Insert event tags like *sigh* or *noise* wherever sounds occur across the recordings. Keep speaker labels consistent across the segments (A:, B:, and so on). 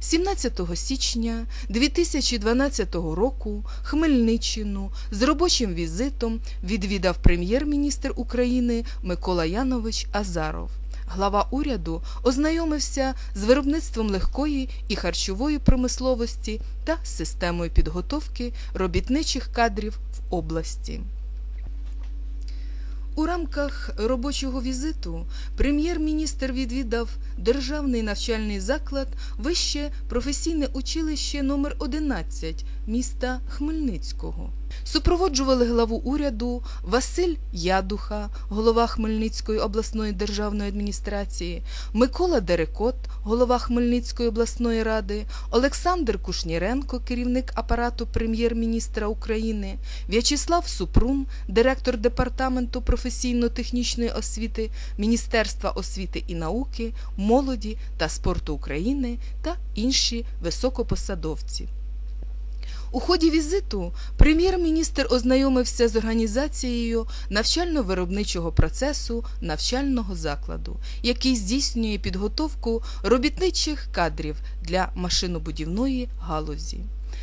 A: 17 січня 2012 року Хмельниччину з робочим візитом відвідав прем'єр-міністр України Микола Янович Азаров. Глава уряду ознайомився з виробництвом легкої і харчової промисловості та системою підготовки робітничих кадрів в області. У рамках робочого візиту прем'єр-міністр відвідав Державний навчальний заклад Вище професійне училище номер 11 міста Хмельницького. Супроводжували главу уряду Василь Ядуха, голова Хмельницької обласної державної адміністрації, Микола Дерекот, голова Хмельницької обласної ради, Олександр Кушніренко, керівник апарату прем'єр-міністра України, В'ячеслав Супрун, директор департаменту професійно-технічної освіти Міністерства освіти і науки, молоді та спорту України та інші високопосадовці. У ході візиту прем'єр-міністр ознайомився з організацією навчально-виробничого процесу навчального закладу, який здійснює підготовку робітничих кадрів для машинобудівної галузі.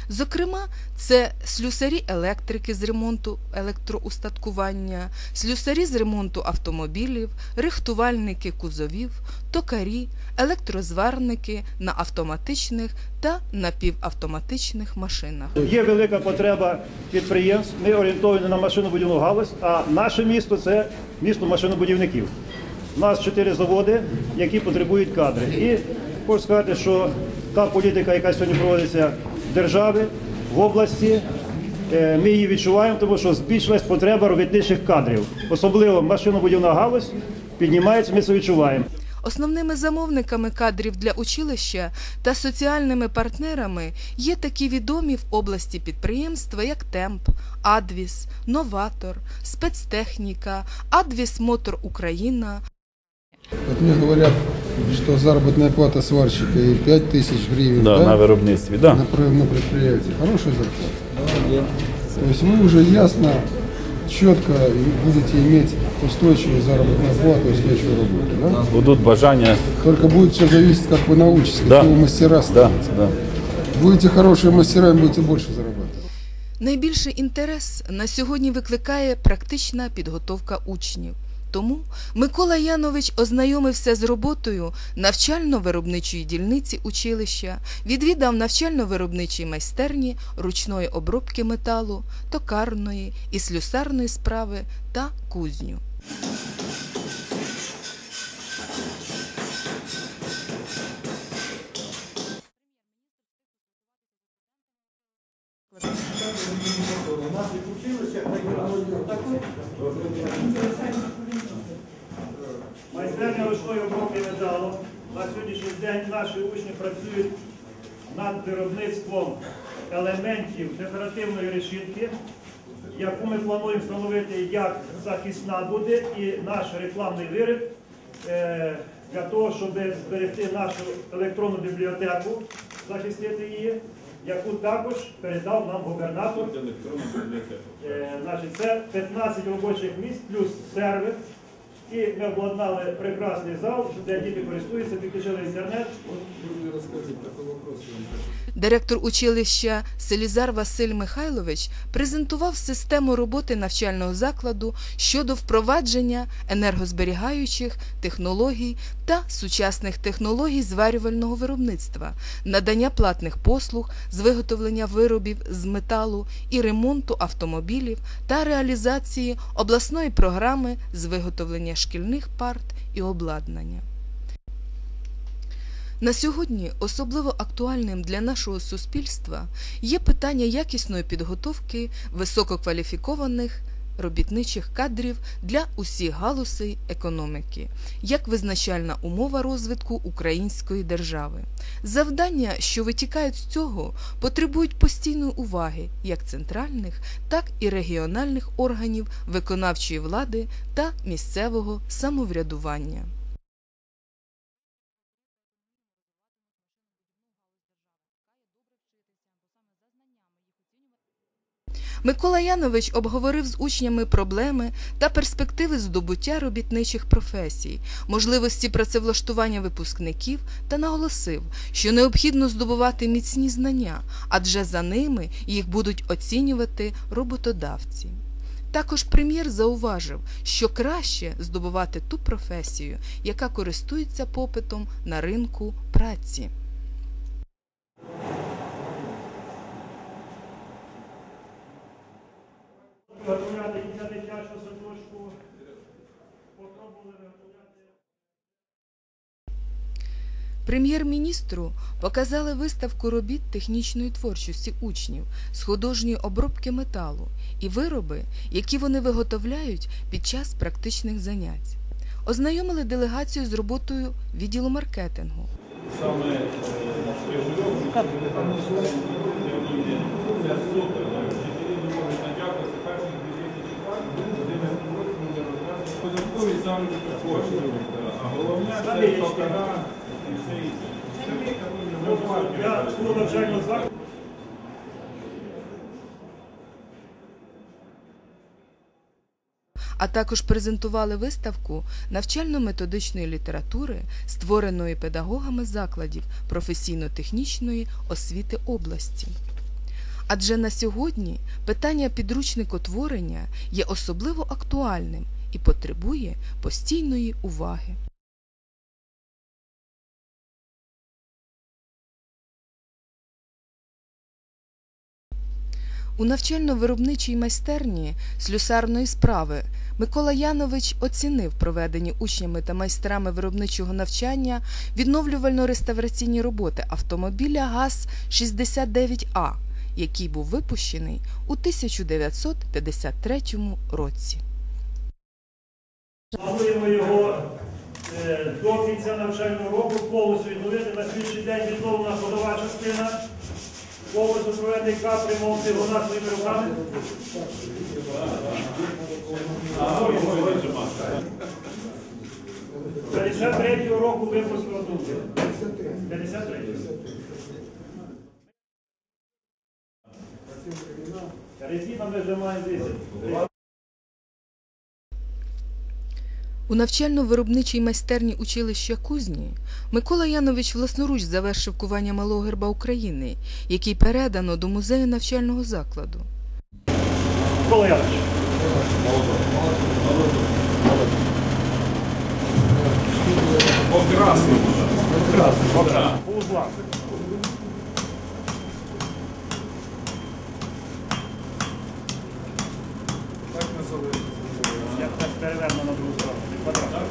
A: Зокрема, це слюсарі електрики з ремонту електроустаткування, слюсарі з ремонту автомобілів, рихтувальники кузовів, токарі, електрозварники на автоматичних та напівавтоматичних машинах.
B: Є велика потреба підприємств. Ми орієнтовані на машинобудівну галузь, а наше місто це місто машинобудівників. У нас чотири заводи, які потребують кадри. І хочу сказати, що та політика, яка сьогодні проводиться в державі, в області, е, ми її відчуваємо, тому що збільшилась потреба робітничих кадрів. Особливо машинобудівна галузь піднімається, ми це відчуваємо.
A: Основними замовниками кадрів для училища та соціальними партнерами є такі відомі в області підприємства, як Темп, Адвіс, Новатор, Спецтехніка, Адвіс Мотор Україна,
C: Вот мне говорят, что заработная плата сварщика и 5 тысяч гривен
D: Да,
C: да,
D: на виробництві, да.
C: на, пр- на предприятии. Хорошая зарплата. То есть вы уже ясно, четко будете иметь устойчивую заработную плату, устойчивую работу. Да?
D: Будуть бажання.
C: Только будет все зависеть, как вы научитесь,
D: Да.
C: какие вы мастера
D: Да,
C: станете.
D: да.
C: Будете хорошими мастерами, будете больше зарабатывать.
A: Найбільший інтерес на сьогодні викликає практична підготовка учнів. Тому Микола Янович ознайомився з роботою навчально-виробничої дільниці училища, відвідав навчально-виробничі майстерні ручної обробки металу, токарної і слюсарної справи та кузню.
B: Металу. На сьогоднішній день наші учні працюють над виробництвом елементів декоративної решітки, яку ми плануємо встановити як захисна буде і наш рекламний виріб е, для того, щоб зберегти нашу електронну бібліотеку, захистити її, яку також передав нам губернатор. Е, це 15 робочих місць плюс сервер. І ми обладнали прекрасний зал, де діти користуються, підключили інтернет.
A: Директор училища Селізар Василь Михайлович презентував систему роботи навчального закладу щодо впровадження енергозберігаючих технологій та сучасних технологій зварювального виробництва, надання платних послуг з виготовлення виробів з металу і ремонту автомобілів та реалізації обласної програми з виготовлення шкільних парт і обладнання. На сьогодні особливо актуальним для нашого суспільства є питання якісної підготовки висококваліфікованих робітничих кадрів для усіх галузей економіки, як визначальна умова розвитку української держави. Завдання, що витікають з цього, потребують постійної уваги як центральних, так і регіональних органів виконавчої влади та місцевого самоврядування. Микола Янович обговорив з учнями проблеми та перспективи здобуття робітничих професій, можливості працевлаштування випускників та наголосив, що необхідно здобувати міцні знання, адже за ними їх будуть оцінювати роботодавці. Також прем'єр зауважив, що краще здобувати ту професію, яка користується попитом на ринку праці.
B: Для дитячого садочку. Попробували виготовляти.
A: Прем'єр-міністру показали виставку робіт технічної творчості учнів з художньої обробки металу і вироби, які вони виготовляють під час практичних занять. Ознайомили делегацію з роботою відділу маркетингу.
D: саме податкові заробітки коштів. А головне це і все інше.
B: Закладу
A: а також презентували виставку навчально-методичної літератури, створеної педагогами закладів професійно-технічної освіти області. Адже на сьогодні питання підручникотворення є особливо актуальним і потребує постійної уваги. У навчально-виробничій майстерні слюсарної справи Микола Янович оцінив проведені учнями та майстрами виробничого навчання відновлювально-реставраційні роботи автомобіля ГАЗ-69А, який був випущений у 1953 році.
B: Плануємо його е, до кінця навчального року повністю відновити. На слідчий день відновлена ходова частина. Повністю проведений капремонт вона своїми руками. З 53-го року випуску продукції. 53-го. Резина маємо 10.
A: У навчально-виробничій майстерні училища кузні Микола Янович власноруч завершив кування малого герба України, який передано до музею навчального закладу.
B: Микола Янович.
D: Покрасно.
B: По узлах.
D: Так називається.
B: Переверну на другу сторону. квадрат.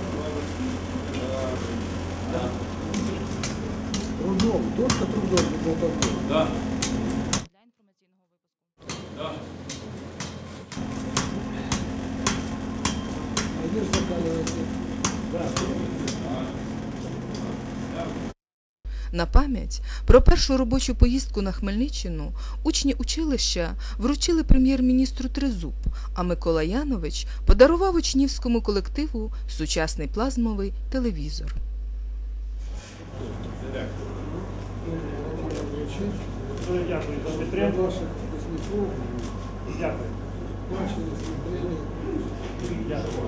C: Трудом, только трудом, не болтовней.
D: Да. Да.
C: А где же закаливается?
A: На пам'ять про першу робочу поїздку на Хмельниччину учні училища вручили прем'єр-міністру тризуб, а Микола Янович подарував учнівському колективу сучасний плазмовий телевізор.
B: Дякую за підтримку. Дякую. Дякую.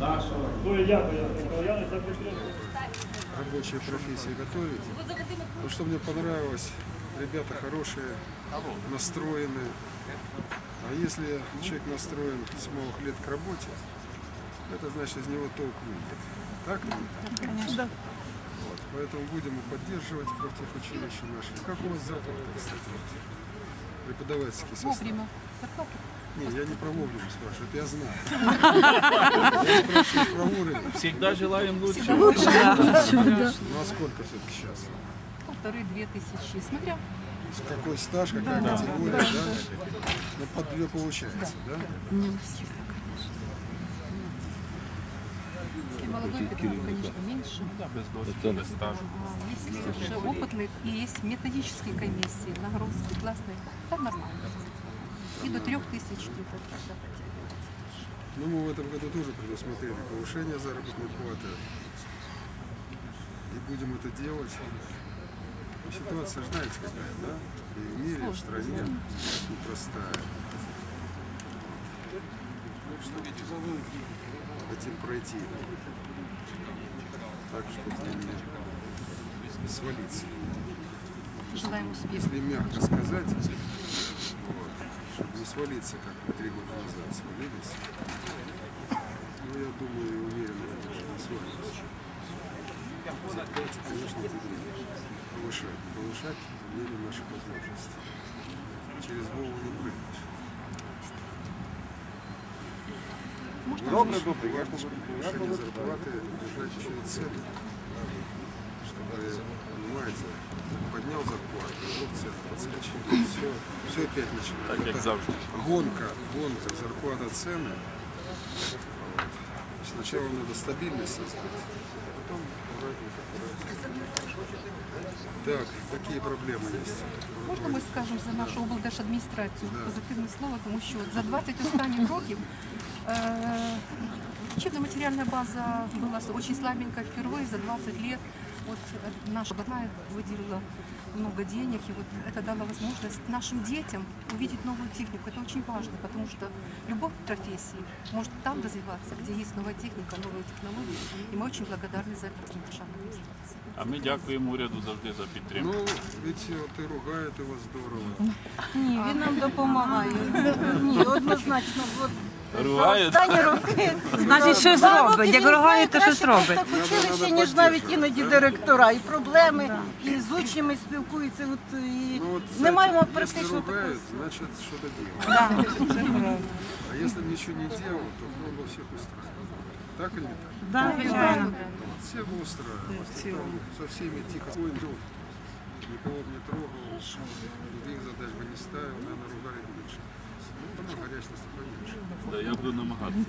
D: Нашого.
B: Дуже дякую,
C: рабочие профессии готовить. Вот что мне понравилось, ребята хорошие, настроенные. А если человек настроен с малых лет к работе, это значит из него толк выйдет. Так так? Конечно. Вот, поэтому будем и поддерживать профтехучилища наши. Как у вас зарплата, кстати, преподавательский состав?
E: Вовремя.
C: Не, я не про вовремя спрашиваю, это я знаю. *laughs* Я спрашиваю про уровень.
F: Всегда желаем лучшего.
C: Ну а сколько все-таки сейчас?
E: Полторы-две тысячи, смотря.
C: С какой стаж, какая категория, да? Ну, под две получается, да?
E: Не у всех, конечно. Если молодой педагог, конечно, меньше.
F: Без досвіду, без стажу.
E: А Если уже опытных и есть методические комиссии, нагрузки классные, там нормально. И до трех тысяч где-то тогда подтягивается.
C: Ну, мы в этом году тоже предусмотрели повышение заработной платы. И будем это делать. Ну, Ситуация, знаете, какая, да? И в мире, и в стране непростая. что хотим пройти так, чтобы не свалиться.
E: Желаем успеха.
C: Если мягко сказать, чтобы не свалиться, как три года назад свалились, ну, я думаю, и уверен, что не свалимся. Зарплаты, конечно, будем повышать. Повышать в мере наших возможностей. Через голову не прыгнешь.
E: Можно
C: Важно, важно, чтобы повышение зарплаты держать еще и цены. Чтобы, понимаете, поднял зарплату, вдруг цены подскочили, все, все опять начинается.
F: Так, як
C: Это
F: завжди.
C: Гонка, гонка, зарплата, цены. Вот. Сначала надо стабильность создать, а потом аккуратненько, аккуратненько. Так, какие проблемы есть?
E: Можна ми скажемо за нашу облдержадміністрацію
C: Да.
E: позитивне слово, тому що за 20 останніх років е, учебно-материальная база была очень слабенькая впервые за 20 лет. Вот э, наша областная выделила много денег, и вот это дало возможность нашим детям увидеть новую технику. Это очень важно, потому что любой профессии может там развиваться, где есть новая техника, новые технологии. И мы очень благодарны за это державной администрации.
F: А ми дякуємо уряду завжди за підтримку.
C: Ну, ведь от и ругают его здорово.
G: Ні, він нам допомагає. Ні, однозначно. От,
F: Ругають?
G: За останні роки. *laughs*
H: Значить, щось
G: Два
H: робить.
G: роки
H: Як
G: він
H: ругає,
G: знає
H: то щось
G: краще
H: робить.
G: Так
C: Надо-
G: училище,
C: надо
G: ніж навіть
C: підтримувати,
G: іноді
C: да?
G: директора. І проблеми, і з учнями спілкуються. От, і
C: Ну, вот,
G: не маємо
C: кстати,
G: практично
C: если
G: такого.
C: ругают, значит что-то делают.
H: Да, це правда.
C: А если ничего не делал, то много всех устраивает. Так или не так?
H: Да, звичайно.
C: Всех бы устраивало. Там со всеми тихо свой друг. Никого бы не трогал, других задач бы не ставил, наверное, ругали бы меньше.
F: Да, я буду намагатися.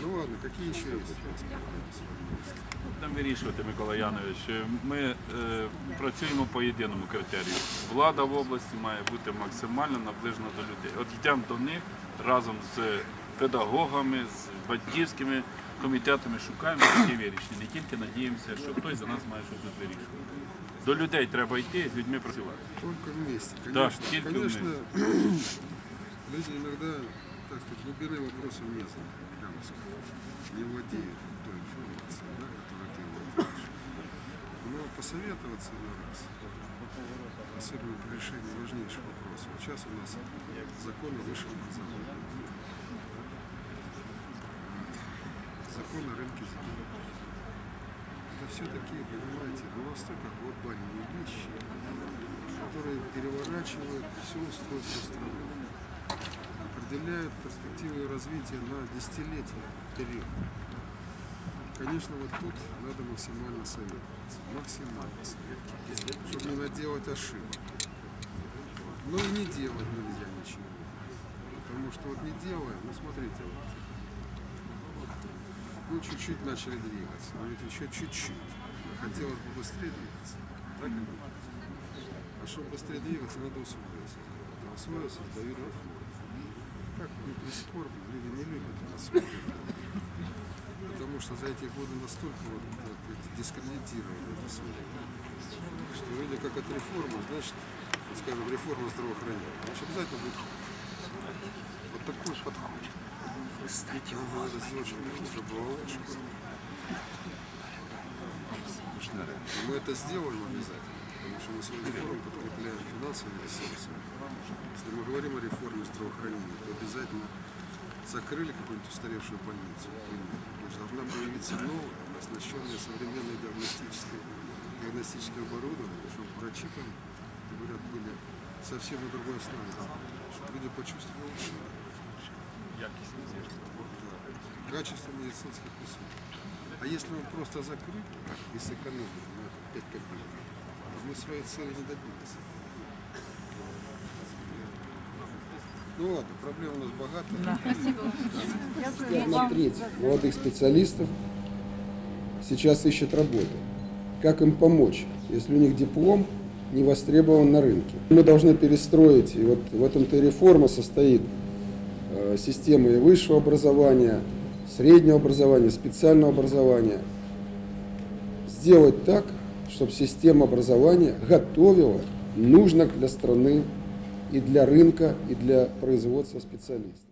C: Ну ладно, проблемы с вами?
F: Будемо вирішувати, Микола Янович. Ми е, працюємо по єдиному критерію. Влада в області має бути максимально наближена до людей. От йдемо до них разом з педагогами, з батьківськими комітетами, шукаємо такі вирішення. Не тільки надіємося, що хтось за нас має щось вирішувати. До людей треба йти, з людьми працювати.
C: Только вместе.
F: Да,
C: Конечно,
F: только
C: конечно *clears throat* люди иногда, так сказать, глубины вопроса не знают, прямо скажем. Не владеют той информацией, да, которую ты владеешь. Но посоветоваться на раз, особенно при решении важнейших вопросов. Сейчас у нас закон о высшем образовании. Закон о рынке земли. Все такие, понимаете, ну настолько глобальные вещи, которые переворачивают все устройство страны, определяют перспективы развития на десятилетия вперед. Конечно, вот тут надо максимально советоваться, максимально советоваться, чтобы не наделать ошибок. Но и не делать нельзя ничего. Потому что вот не делаем, ну смотрите, вот, ну чуть-чуть начали двигаться, но ведь еще чуть-чуть. Хотелось бы быстрее двигаться. Так? А чтобы быстрее двигаться, надо усвоиться. Усвоиться дают реформы. Как не прискорбно, люди не любят освоить. Потому что за эти годы настолько вот, сказать, дискредитировали это слово, что вроде как от реформы, значит, вот, скажем, реформа здравоохранения, значит, обязательно будет вот такой подход. И мы это сделаем обязательно, потому что мы свою реформу подкрепляем финансовыми ресурсами. Если мы говорим о реформе здравоохранения, то обязательно закрыли какую-нибудь устаревшую больницу. Значит, должна появиться новая, оснащенная современной диагностической, диагностическим оборудованием, чтобы врачи там, говорят, были совсем на другой основе. Чтобы люди почувствовали лучше. Качество медицинских услуг. А если он просто закрыт и сэкономит на 5 копеек, то мы своей цели не добились. Ну ладно, проблем у нас богато.
I: Примерно треть молодых специалистов сейчас ищет работу. Как им помочь, если у них диплом не востребован на рынке? Мы должны перестроить, и вот в этом-то и реформа состоит, системы и высшего образования, среднего образования, специального образования. Сделать так, чтобы система образования готовила нужных для страны
C: и для рынка, и для производства специалистов.